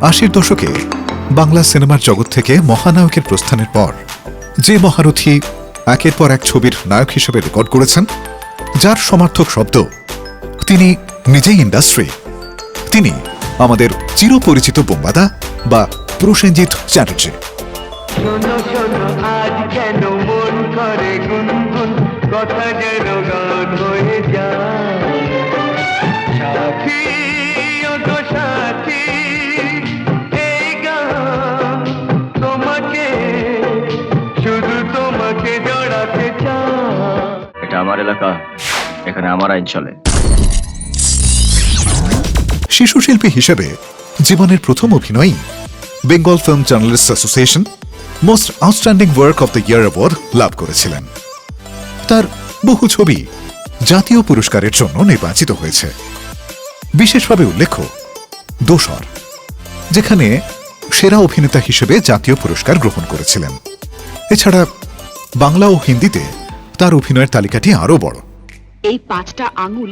আশির দশকে বাংলা সিনেমার জগৎ থেকে মহানায়কের প্রস্থানের পর যে মহারথী একের পর এক ছবির নায়ক হিসেবে রেকর্ড করেছেন, যার সমার্থক শব্দ তিনি নিজেই ইন্ডাস্ট্রি। তিনি আমাদের চিরপরিচিত বোম্বাদা বা প্রসেনজিৎ চ্যাটার্জি। কথা যেন গান হয়ে যায়। এটা আমার এলাকা, এখানে আমার আইন চলে। শিশু শিল্পী হিসেবে জীবনের প্রথম অভিনয়ই Bengal film journalist association most outstanding work of the year award লাভ করেছিলেন। তার বহু ছবি জাতীয় পুরস্কারের জন্য নির্বাচিত হয়েছে। বিশেষভাবে উল্লেখ্য, দোসর, যেখানে সেরা অভিনেতা হিসেবে জাতীয় পুরস্কার গ্রহণ করেছিলেন। এছাড়া বাংলা ও হিন্দিতে তার অভিনয়ের তালিকাটি আরও বড়। এই পাঁচটা আঙুল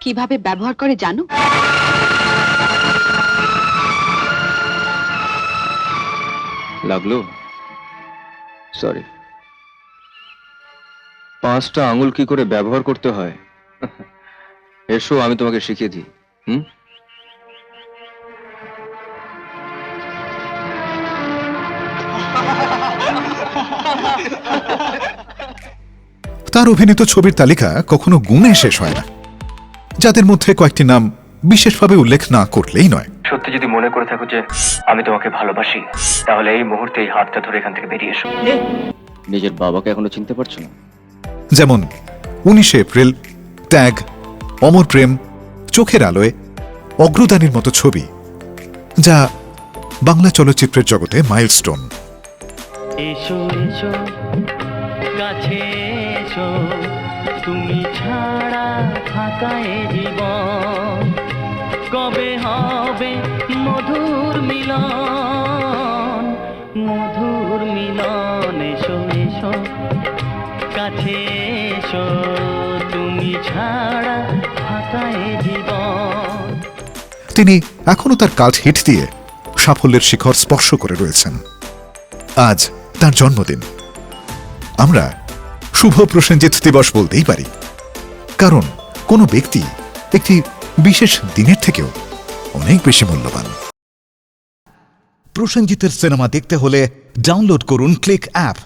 কীভাবে ব্যবহার করে জানো? লাগল? সরি পাঁচটা আঙুল কি করে ব্যবহার করতে হয়? এসো আমি তোমাকে শিখিয়ে দিই। হুম? তার অভিনীত ছবির তালিকা কখনো গুণে শেষ হয় না। যাদের মধ্যে কয়েকটি নাম বিশেষভাবে উল্লেখ না করলেই নয়। সত্যি যদি মনে করে থাকো যে আমি তোমাকে ভালোবাসি তাহলে এই মুহূর্তে এই হাতটা ধরে এখান থেকে বেরিয়ে এসো। নিজের বাবাকে এখনও চিনতে পারছ না? যেমন উনিশে এপ্রিল ত্যাগ অমর প্রেম চোখের আলোয় অগ্রদানীর মতো ছবি যা বাংলা চলচ্চিত্রের জগতে মাইলস্টোন। এসো এসো কাছে এসো। তুমি ছাড়া ফাঁকা এ কবে হবে মধুর মিলন? মধুর মিলন, এসো এসো। কাছে এসো। তুমি ছাড়া ফাঁকা এ তিনি এখনও তার কাজ হিট দিয়ে সাফল্যের শিখর স্পর্শ করে রয়েছেন। আজ তার জন্মদিন। আমরা শুভ প্রসেনজিৎ দিবস বলতেই পারি। কারণ কোনো ব্যক্তি একটি বিশেষ দিনের থেকেও অনেক বেশি মূল্যবান। প্রসেনজিতের সিনেমা দেখতে হলে ডাউনলোড করুন ক্লিক অ্যাপ।